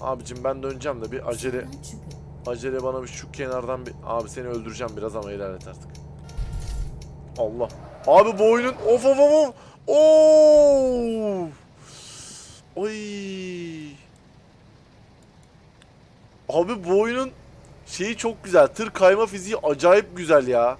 Abicim ben döneceğim de bir acele acele bana bir şu kenardan bir abi seni öldüreceğim biraz ama ilerlet artık. Allah. Abi bu oyunun of of of of. Oy. Abi bu oyunun şeyi çok güzel. Tır kayma fiziği acayip güzel ya.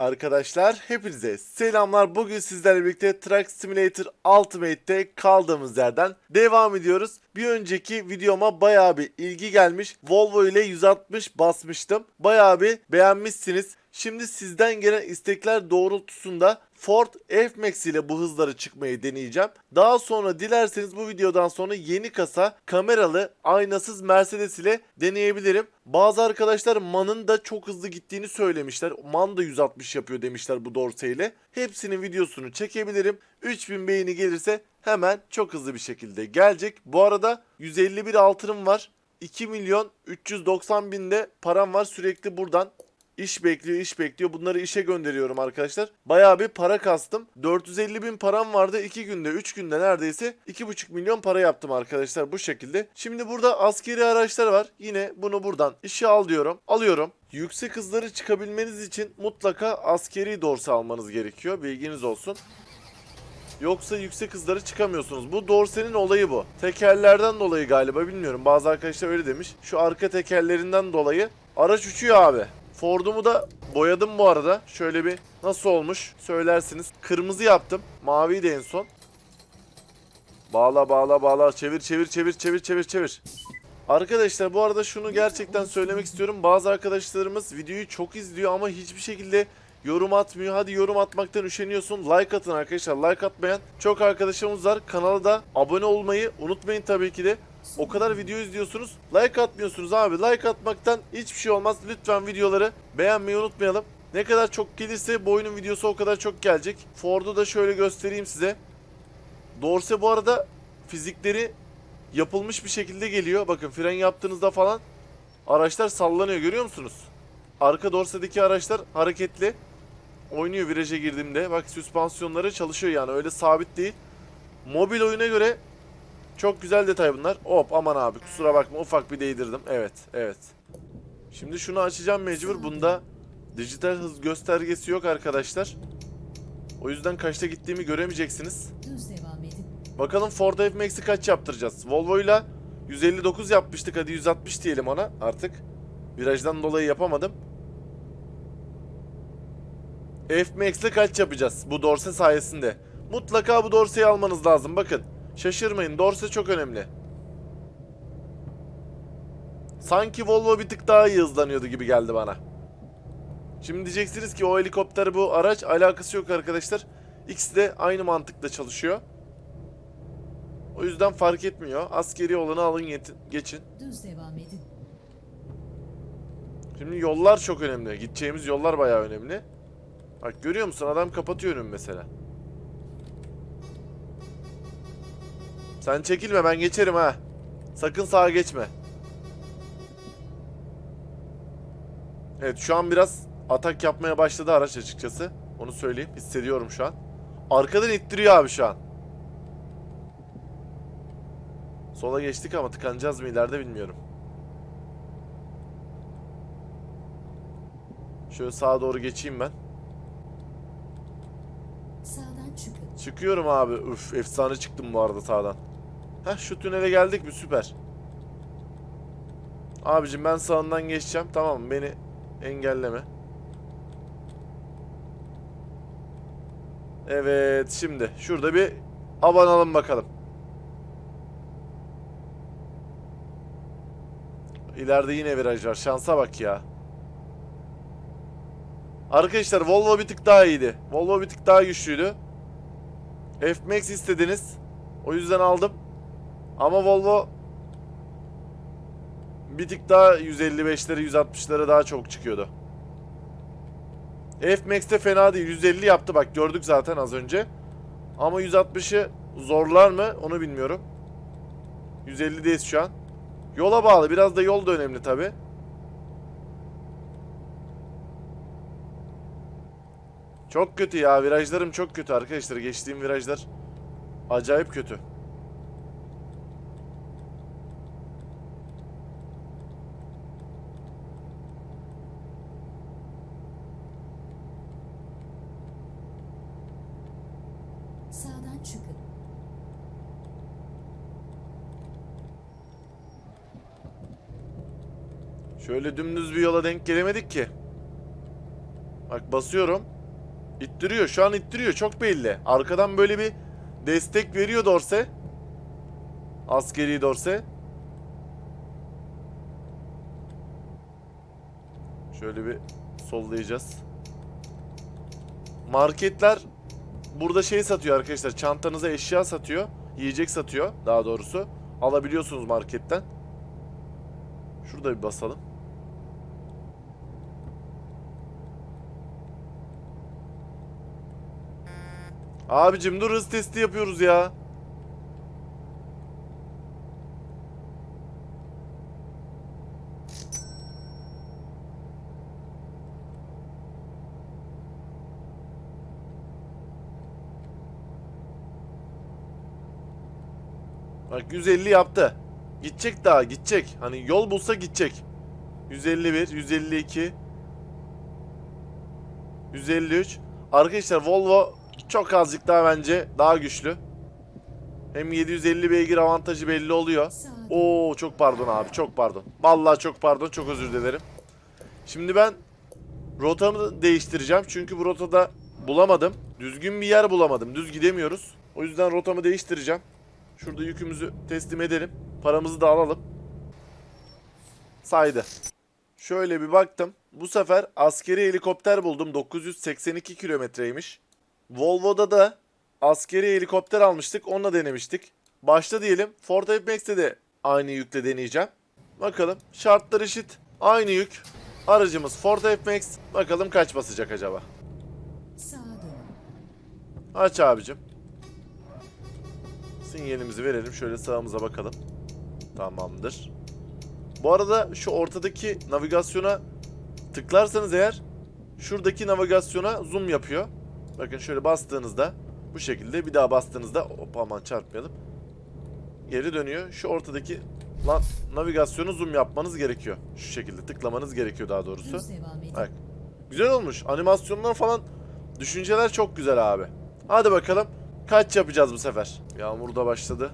Arkadaşlar hepinize selamlar. Bugün sizlerle birlikte Truck Simulator Ultimate'te kaldığımız yerden devam ediyoruz. Bir önceki videoma bayağı bir ilgi gelmiş. Volvo ile 160 basmıştım. Bayağı bir beğenmişsiniz. Şimdi sizden gelen istekler doğrultusunda Ford F-Max ile bu hızları çıkmayı deneyeceğim. Daha sonra dilerseniz bu videodan sonra yeni kasa kameralı aynasız Mercedes ile deneyebilirim. Bazı arkadaşlar MAN'ın da çok hızlı gittiğini söylemişler. MAN da 160 yapıyor demişler bu Dorse ile. Hepsinin videosunu çekebilirim. 3000 beğeni gelirse hemen çok hızlı bir şekilde gelecek. Bu arada 151 altınım var. 2 milyon 390 binde param var sürekli buradan İş bekliyor, iş bekliyor. Bunları işe gönderiyorum arkadaşlar. Bayağı bir para kastım. 450 bin param vardı. 2 günde, 3 günde neredeyse 2,5 milyon para yaptım arkadaşlar bu şekilde. Şimdi burada askeri araçlar var. Yine bunu buradan işe al diyorum. Alıyorum. Yüksek hızları çıkabilmeniz için mutlaka askeri dorsa almanız gerekiyor. Bilginiz olsun. Yoksa yüksek hızları çıkamıyorsunuz. Bu dorsenin olayı bu. Tekerlerden dolayı galiba bilmiyorum. Bazı arkadaşlar öyle demiş. Şu arka tekerlerinden dolayı araç uçuyor abi. Ford'umu da boyadım bu arada. Şöyle bir nasıl olmuş söylersiniz. Kırmızı yaptım. Maviyi de en son. Bağla bağla bağla. Çevir çevir çevir çevir çevir çevir. Arkadaşlar bu arada şunu gerçekten söylemek istiyorum. Bazı arkadaşlarımız videoyu çok izliyor ama hiçbir şekilde yorum atmıyor. Hadi yorum atmaktan üşeniyorsun. Like atın arkadaşlar. Like atmayan çok arkadaşımız var. Kanala da abone olmayı unutmayın tabii ki de. O kadar video izliyorsunuz. Like atmıyorsunuz abi. Like atmaktan hiçbir şey olmaz. Lütfen videoları beğenmeyi unutmayalım. Ne kadar çok gelirse bu videosu o kadar çok gelecek. Ford'u da şöyle göstereyim size. Dorse bu arada fizikleri yapılmış bir şekilde geliyor. Bakın fren yaptığınızda falan araçlar sallanıyor görüyor musunuz? Arka dorsedeki araçlar hareketli. Oynuyor viraja girdiğimde. Bak süspansiyonları çalışıyor yani öyle sabit değil. Mobil oyuna göre çok güzel detay bunlar. Hop aman abi kusura bakma ufak bir değdirdim. Evet evet. Şimdi şunu açacağım mecbur. Bunda dijital hız göstergesi yok arkadaşlar. O yüzden kaçta gittiğimi göremeyeceksiniz. Bakalım Ford F-Max'i kaç yaptıracağız? Volvo'yla 159 yapmıştık. Hadi 160 diyelim ona artık. Virajdan dolayı yapamadım. F-Max'le kaç yapacağız bu dorse sayesinde? Mutlaka bu dorseyi almanız lazım. Bakın. Şaşırmayın. Dorse çok önemli. Sanki Volvo bir tık daha iyi hızlanıyordu gibi geldi bana. Şimdi diyeceksiniz ki o helikopter bu araç alakası yok arkadaşlar. İkisi de aynı mantıkla çalışıyor. O yüzden fark etmiyor. Askeri olanı alın yetin- geçin. Düz devam edin. Şimdi yollar çok önemli. Gideceğimiz yollar bayağı önemli. Bak görüyor musun? Adam kapatıyor önümü mesela. Sen çekilme ben geçerim ha. Sakın sağa geçme. Evet şu an biraz atak yapmaya başladı araç açıkçası. Onu söyleyeyim. Hissediyorum şu an. Arkadan ittiriyor abi şu an. Sola geçtik ama tıkanacağız mı ileride bilmiyorum. Şöyle sağa doğru geçeyim ben. Sağdan çıkın. Çıkıyorum abi. Üf efsane çıktım bu arada sağdan. Heh şu tünele geldik mi süper. Abicim ben sağından geçeceğim tamam? Beni engelleme. Evet şimdi şurada bir abanalım bakalım. İleride yine viraj var. Şansa bak ya. Arkadaşlar Volvo bir tık daha iyiydi. Volvo bir tık daha güçlüydü. F-Max istediniz. O yüzden aldım. Ama Volvo bir tık daha 155'lere 160'lara daha çok çıkıyordu. F-Max de fena değil. 150 yaptı bak gördük zaten az önce. Ama 160'ı zorlar mı onu bilmiyorum. 150'deyiz şu an. Yola bağlı. Biraz da yol da önemli tabi. Çok kötü ya. Virajlarım çok kötü arkadaşlar. Geçtiğim virajlar acayip kötü. Sağdan çıkın. Şöyle dümdüz bir yola denk gelemedik ki. Bak basıyorum. İttiriyor. Şu an ittiriyor. Çok belli. Arkadan böyle bir destek veriyor Dorse. Askeri Dorse. Şöyle bir sollayacağız. Marketler burada şey satıyor arkadaşlar. Çantanıza eşya satıyor. Yiyecek satıyor daha doğrusu. Alabiliyorsunuz marketten. Şurada bir basalım. Abicim dur hız testi yapıyoruz ya. Bak 150 yaptı. Gidecek daha gidecek. Hani yol bulsa gidecek. 151, 152, 153. Arkadaşlar Volvo çok azıcık daha bence daha güçlü. Hem 750 beygir avantajı belli oluyor. Oo çok pardon abi çok pardon. Vallahi çok pardon çok özür dilerim. Şimdi ben rotamı değiştireceğim. Çünkü bu rotada bulamadım. Düzgün bir yer bulamadım. Düz gidemiyoruz. O yüzden rotamı değiştireceğim. Şurada yükümüzü teslim edelim. Paramızı da alalım. Saydı. Şöyle bir baktım. Bu sefer askeri helikopter buldum. 982 kilometreymiş. Volvo'da da askeri helikopter almıştık. Onunla denemiştik. Başta diyelim. Ford F-Max'te de aynı yükle deneyeceğim. Bakalım. Şartlar eşit. Aynı yük. Aracımız Ford F-Max. Bakalım kaç basacak acaba. Aç abicim. Sinyalimizi verelim. Şöyle sağımıza bakalım. Tamamdır. Bu arada şu ortadaki navigasyona tıklarsanız eğer şuradaki navigasyona zoom yapıyor. Bakın şöyle bastığınızda bu şekilde bir daha bastığınızda hop aman çarpmayalım. Geri dönüyor. Şu ortadaki lan navigasyonu zoom yapmanız gerekiyor. Şu şekilde tıklamanız gerekiyor daha doğrusu. Bak. Güzel olmuş. Animasyonlar falan düşünceler çok güzel abi. Hadi bakalım. Kaç yapacağız bu sefer? Yağmur da başladı.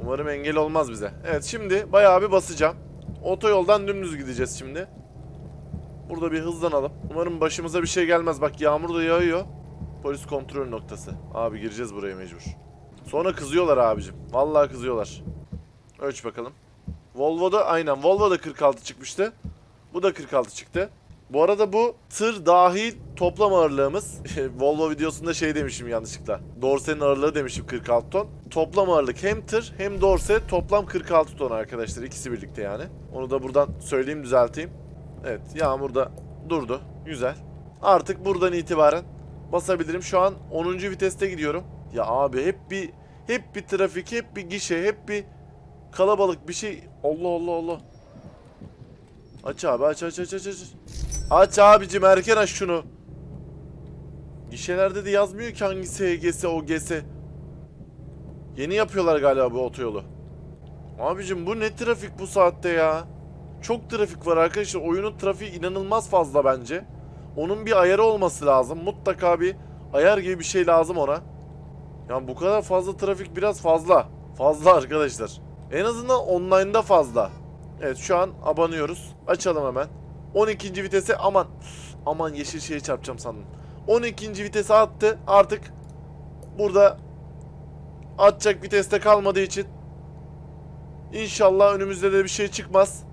Umarım engel olmaz bize. Evet şimdi bayağı bir basacağım. Otoyoldan dümdüz gideceğiz şimdi. Burada bir hızlanalım. Umarım başımıza bir şey gelmez. Bak yağmur da yağıyor. Polis kontrol noktası. Abi gireceğiz buraya mecbur. Sonra kızıyorlar abicim. Vallahi kızıyorlar. Ölç bakalım. Volvo'da aynen Volvo'da 46 çıkmıştı. Bu da 46 çıktı. Bu arada bu tır dahil toplam ağırlığımız. Volvo videosunda şey demişim yanlışlıkla. Dorse'nin ağırlığı demişim 46 ton. Toplam ağırlık hem tır hem dorse toplam 46 ton arkadaşlar. ikisi birlikte yani. Onu da buradan söyleyeyim düzelteyim. Evet yağmur da durdu. Güzel. Artık buradan itibaren basabilirim. Şu an 10. viteste gidiyorum. Ya abi hep bir hep bir trafik, hep bir gişe, hep bir kalabalık bir şey. Allah Allah Allah. Aç abi aç aç aç aç aç. Aç abicim erken aç şunu. Gişelerde de yazmıyor ki hangisi HGS OGS. Yeni yapıyorlar galiba bu otoyolu. Abicim bu ne trafik bu saatte ya? Çok trafik var arkadaşlar. Oyunun trafiği inanılmaz fazla bence. Onun bir ayarı olması lazım. Mutlaka bir ayar gibi bir şey lazım ona. Yani bu kadar fazla trafik biraz fazla. Fazla arkadaşlar. En azından online'da fazla. Evet şu an abanıyoruz. Açalım hemen. 12. vitese aman. Aman yeşil şeye çarpacağım sandım. 12. vitese attı. Artık burada atacak viteste kalmadığı için İnşallah önümüzde de bir şey çıkmaz.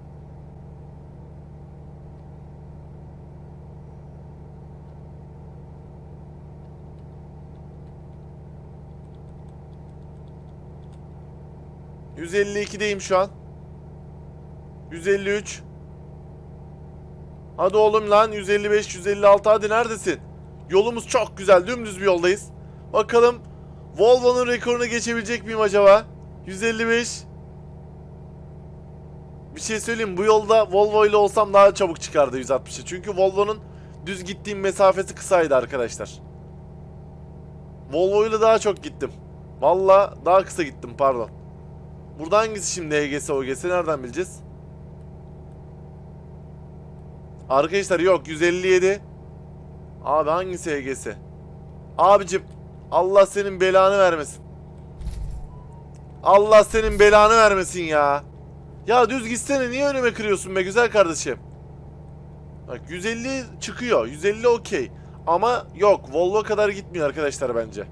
%52'deyim şu an. 153. Hadi oğlum lan 155 156 hadi neredesin? Yolumuz çok güzel dümdüz bir yoldayız. Bakalım Volvo'nun rekorunu geçebilecek miyim acaba? 155. Bir şey söyleyeyim bu yolda Volvo ile olsam daha çabuk çıkardı 160'ı. Çünkü Volvo'nun düz gittiğim mesafesi kısaydı arkadaşlar. Volvo ile daha çok gittim. Valla daha kısa gittim pardon. Burada hangisi şimdi HGS OGS nereden bileceğiz? Arkadaşlar yok 157. Abi hangisi HGS? Abicim Allah senin belanı vermesin. Allah senin belanı vermesin ya. Ya düz gitsene niye önüme kırıyorsun be güzel kardeşim. Bak 150 çıkıyor. 150 okey. Ama yok Volvo kadar gitmiyor arkadaşlar bence.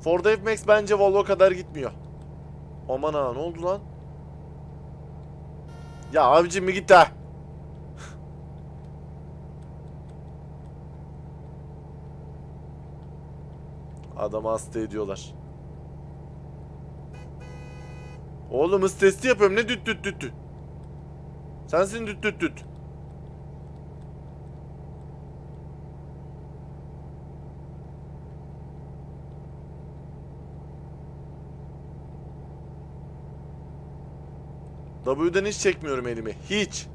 Ford F-Max bence Volvo kadar gitmiyor. Aman ha ne oldu lan? Ya abicim bir git ha. Adamı hasta ediyorlar. Oğlum hız testi yapıyorum ne düt düt düt düt. Sensin düt düt düt. W'den hiç çekmiyorum elimi. Hiç.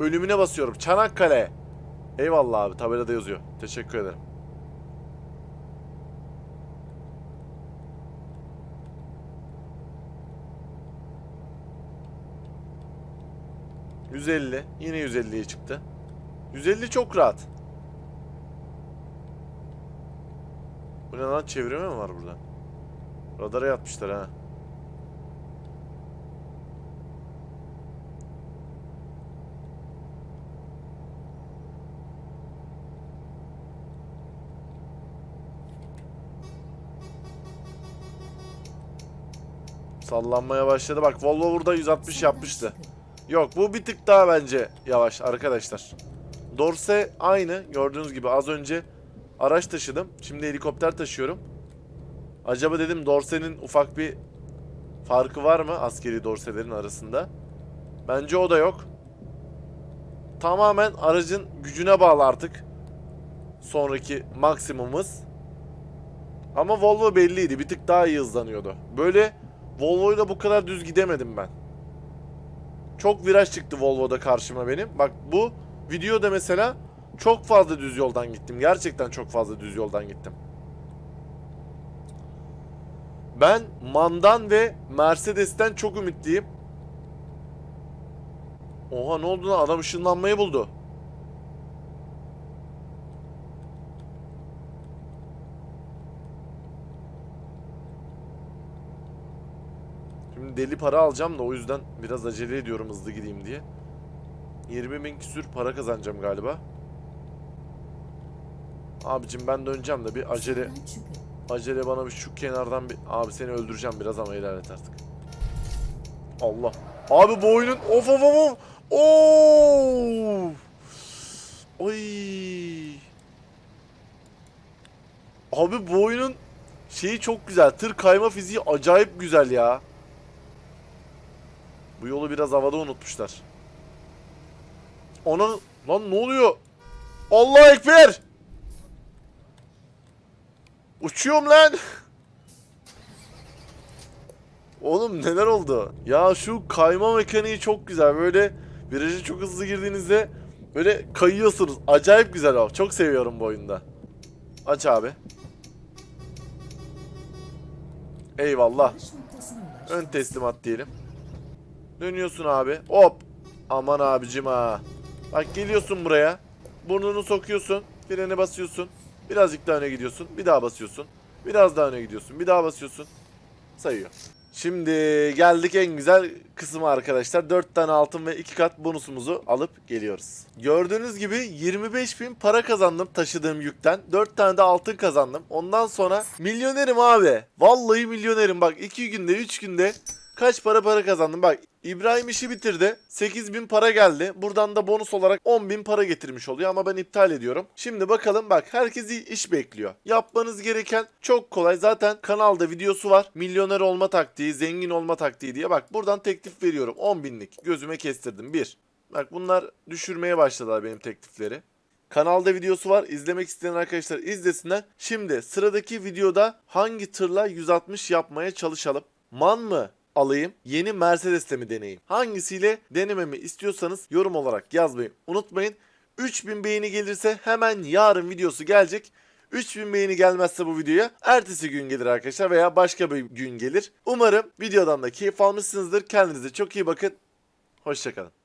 Ölümüne basıyorum. Çanakkale. Eyvallah abi tabelada yazıyor. Teşekkür ederim. ...150. Yine 150'ye çıktı. 150 çok rahat. Bu ne lan çevirme mi var burada? Radara yatmışlar ha. Sallanmaya başladı. Bak Volvo burada 160 Sağdan yapmıştı. Yok bu bir tık daha bence yavaş arkadaşlar. Dorse aynı gördüğünüz gibi az önce araç taşıdım. Şimdi helikopter taşıyorum. Acaba dedim Dorse'nin ufak bir farkı var mı askeri Dorselerin arasında? Bence o da yok. Tamamen aracın gücüne bağlı artık. Sonraki maksimumumuz. Ama Volvo belliydi. Bir tık daha iyi hızlanıyordu. Böyle Volvo'yla bu kadar düz gidemedim ben. Çok viraj çıktı Volvo'da karşıma benim. Bak bu videoda mesela çok fazla düz yoldan gittim. Gerçekten çok fazla düz yoldan gittim. Ben Man'dan ve Mercedes'ten çok ümitliyim. Oha ne oldu lan? Adam ışınlanmayı buldu. Şimdi deli para alacağım da o yüzden biraz acele ediyorum hızlı gideyim diye. 20 bin küsür para kazanacağım galiba. Abicim ben döneceğim de bir acele acele bana bir şu kenardan bir abi seni öldüreceğim biraz ama ilerlet artık. Allah. Abi bu oyunun of of of of. Oo! Oy. Abi bu oyunun şeyi çok güzel. Tır kayma fiziği acayip güzel ya. Bu yolu biraz havada unutmuşlar. Ona lan ne oluyor? Allah ekber! Uçuyorum lan. Oğlum neler oldu? Ya şu kayma mekaniği çok güzel. Böyle viraja çok hızlı girdiğinizde böyle kayıyorsunuz. Acayip güzel o. Çok seviyorum bu oyunda. Aç abi. Eyvallah. Ön teslimat diyelim. Dönüyorsun abi. Hop. Aman abicim ha. Bak geliyorsun buraya. Burnunu sokuyorsun. Freni basıyorsun. Birazcık daha öne gidiyorsun. Bir daha basıyorsun. Biraz daha öne gidiyorsun. Bir daha basıyorsun. Sayıyor. Şimdi geldik en güzel kısmı arkadaşlar. 4 tane altın ve 2 kat bonusumuzu alıp geliyoruz. Gördüğünüz gibi 25 bin para kazandım taşıdığım yükten. 4 tane de altın kazandım. Ondan sonra milyonerim abi. Vallahi milyonerim bak 2 günde 3 günde kaç para para kazandım. Bak İbrahim işi bitirdi. 8 bin para geldi. Buradan da bonus olarak 10 bin para getirmiş oluyor ama ben iptal ediyorum. Şimdi bakalım bak herkesi iş bekliyor. Yapmanız gereken çok kolay. Zaten kanalda videosu var. Milyoner olma taktiği, zengin olma taktiği diye. Bak buradan teklif veriyorum. 10 binlik. Gözüme kestirdim. 1. Bak bunlar düşürmeye başladılar benim teklifleri. Kanalda videosu var. İzlemek isteyen arkadaşlar izlesinler. Şimdi sıradaki videoda hangi tırla 160 yapmaya çalışalım? Man mı alayım? Yeni Mercedes'te mi deneyeyim? Hangisiyle denememi istiyorsanız yorum olarak yazmayı unutmayın. 3000 beğeni gelirse hemen yarın videosu gelecek. 3000 beğeni gelmezse bu videoya ertesi gün gelir arkadaşlar veya başka bir gün gelir. Umarım videodan da keyif almışsınızdır. Kendinize çok iyi bakın. Hoşçakalın.